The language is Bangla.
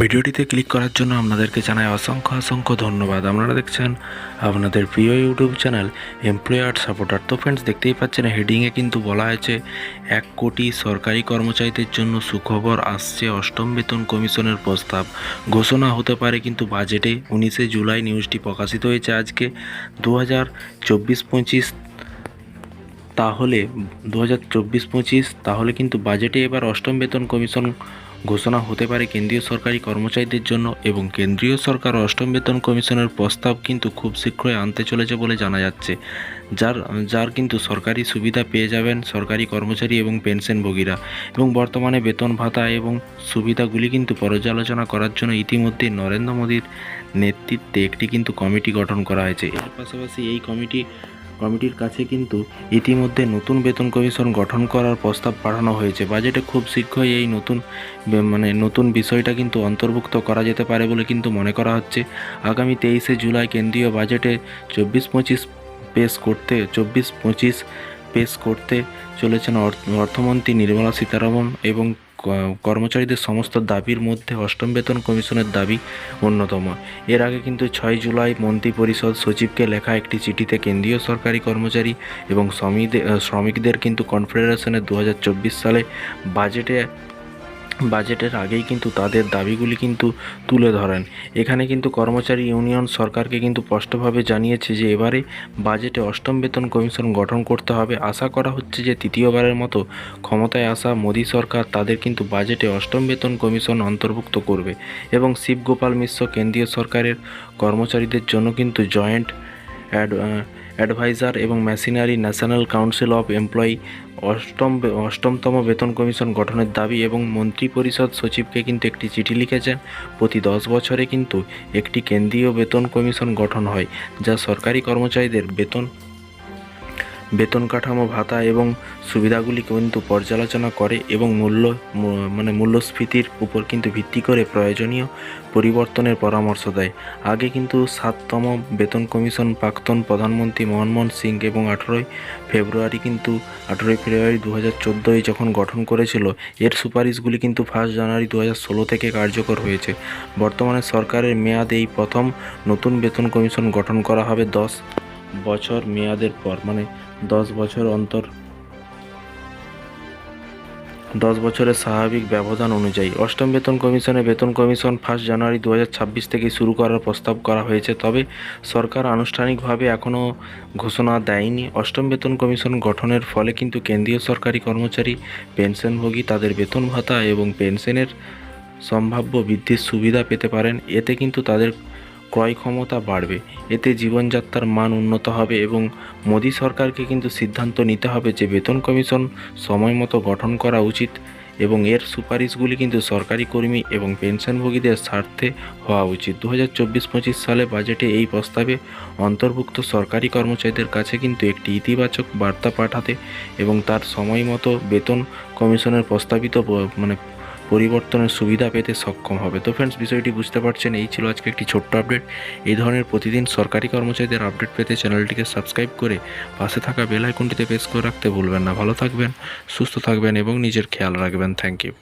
ভিডিওটিতে ক্লিক করার জন্য আপনাদেরকে জানাই অসংখ্য অসংখ্য ধন্যবাদ। আপনারা দেখছেন আপনাদের প্রিয় ইউটিউব চ্যানেল এমপ্লয়ার সাপোর্টার। তো ফ্রেন্ডস দেখতেই পাচ্ছেন হেডিংয়ে কিন্তু বলা হয়েছে, এক কোটি সরকারি কর্মচারীদের জন্য সুখবর আসছে অষ্টম বেতন কমিশনের প্রস্তাব। ঘোষণা হতে পারে কিন্তু বাজেটে উনিশে জুলাই নিউজটি প্রকাশিত হয়েছে আজকে। দু হাজার চব্বিশ পঁচিশ তাহলে দু হাজার চব্বিশ পঁচিশ, তাহলে কিন্তু বাজেটে এবার অষ্টম বেতন কমিশন ঘোষণা হতে পারে কেন্দ্রীয় সরকারি কর্মচারীদের জন্য এবং কেন্দ্রীয় সরকার অষ্টম বেতন কমিশনের প্রস্তাব কিন্তু খুব শীঘ্রই আনতে চলেছে বলে জানা যাচ্ছে। যার যার কিন্তু সরকারি সুবিধা পেয়ে যাবেন সরকারি কর্মচারী এবং পেনশনভোগীরা। এবং বর্তমানে বেতন ভাতা এবং সুবিধাগুলি কিন্তু পর্যালোচনা করার জন্য ইতিমধ্যে নরেন্দ্র মোদীর নেতৃত্বে একটি কিন্তু কমিটি গঠন করা হয়েছে। এর পাশাপাশি এই কমিটি কমিটির কাছে কিন্তু ইতিমধ্যে নতুন বেতন কমিশন গঠন করার প্রস্তাব পাঠানো হয়েছে। বাজেটে খুব শীঘ্রই এই নতুন মানে নতুন বিষয়টা কিন্তু অন্তর্ভুক্ত করা যেতে পারে বলে কিন্তু মনে করা হচ্ছে। আগামী তেইশে জুলাই কেন্দ্রীয় বাজেটে চব্বিশ পঁচিশ পেশ করতে, চব্বিশ পঁচিশ পেশ করতে চলেছেন অর্থ- অর্থমন্ত্রী নির্মলা সীতারামন এবং কর্মচারীদের সমস্ত দাবির মধ্যে অষ্টম বেতন কমিশনের দাবি অন্যতম। এর আগে কিন্তু ছয় জুলাই মন্ত্রী পরিষদ সচিবকে লেখা একটি চিঠিতে কেন্দ্রীয় সরকারি কর্মচারী এবং শ্রমিকদের শ্রমিকদের কিন্তু কনফেডারেশনের দু হাজার চব্বিশ সালে বাজেটে বাজেটের আগেই কিন্তু তাদের দাবিগুলি কিন্তু তুলে ধরেন। এখানে কিন্তু কর্মচারী ইউনিয়ন সরকারকে কিন্তু স্পষ্টভাবে জানিয়েছে যে এবারে বাজেটে অষ্টম বেতন কমিশন গঠন করতে হবে। আশা করা হচ্ছে যে তৃতীয়বারের মতো ক্ষমতায় আসা মোদী সরকার তাদের কিন্তু বাজেটে অষ্টম বেতন কমিশন অন্তর্ভুক্ত করবে এবং শিবগোপাল মিশ্র কেন্দ্রীয় সরকারের কর্মচারীদের জন্য কিন্তু জয়েন্ট অ্যাড অ্যাডভাইজার এবং machinery national council of employee অষ্টম অষ্টমতম বেতন কমিশন গঠনের দাবি এবং মন্ত্রী পরিষদ সচিবকে কিন্তু একটি চিঠি লিখেছেন। প্রতি দশ বছরে কিন্তু একটি কেন্দ্রীয় বেতন কমিশন গঠন হয়, যা সরকারি কর্মচারীদের বেতন বেতন কাঠামো ভাতা এবং সুবিধাগুলি কিন্তু পর্যালোচনা করে এবং মূল্য মানে মূল্যস্ফীতির উপর কিন্তু ভিত্তি করে প্রয়োজনীয় পরিবর্তনের পরামর্শ দেয়। আগে কিন্তু সাততম বেতন কমিশন প্রাক্তন প্রধানমন্ত্রী মনমোহন সিং এবং আঠেরোই ফেব্রুয়ারি কিন্তু, আঠেরোই ফেব্রুয়ারি দু হাজার চোদ্দোয় যখন গঠন করেছিল, এর সুপারিশগুলি কিন্তু ফার্স্ট জানুয়ারি দু হাজার ষোলো থেকে কার্যকর হয়েছে। বর্তমানে সরকারের মেয়াদ এই প্রথম নতুন বেতন কমিশন গঠন করা হবে দশ বছর মেয়াদের পর মানে দশ বছর অন্তর। দশ বছরের স্বাভাবিক ব্যবধান অনুযায়ী অষ্টম বেতন কমিশনে বেতন কমিশন ফার্স্ট জানুয়ারি দু থেকে শুরু করার প্রস্তাব করা হয়েছে। তবে সরকার আনুষ্ঠানিকভাবে এখনও ঘোষণা দেয়নি। অষ্টম বেতন কমিশন গঠনের ফলে কিন্তু কেন্দ্রীয় সরকারি কর্মচারী, পেনশনভোগী তাদের বেতন ভাতা এবং পেনশনের সম্ভাব্য বৃদ্ধির সুবিধা পেতে পারেন। এতে কিন্তু তাদের ক্রয় ক্ষমতা বাড়বে। এতে জীবনযাত্রার মান উন্নত হবে এবং মোদী সরকারকে কিন্তু সিদ্ধান্ত নিতে হবে যে বেতন কমিশন সময় মতো গঠন করা উচিত এবং এর সুপারিশগুলি কিন্তু সরকারি কর্মী এবং পেনশনভোগীদের স্বার্থে হওয়া উচিত। দু হাজার চব্বিশ পঁচিশ সালে বাজেটে এই প্রস্তাবে অন্তর্ভুক্ত সরকারি কর্মচারীদের কাছে কিন্তু একটি ইতিবাচক বার্তা পাঠাতে এবং তার সময় মতো বেতন কমিশনের প্রস্তাবিত মানে পরিবর্তনের সুবিধা পেতে সক্ষম হবে। তো ফ্রেন্ডস বিষয়টি বুঝতে পারছেন, এই ছিল আজকে একটি ছোট্ট আপডেট এই ধরনের প্রতিদিন সরকারি কর্মচারীদের আপডেট পেতে চ্যানেলটিকে সাবস্ক্রাইব করে পাশে থাকা বেল আইকনটিতে প্রেস করে রাখতে ভুলবেন না। ভালো থাকবেন, সুস্থ থাকবেন এবং নিজের খেয়াল রাখবেন। Thank you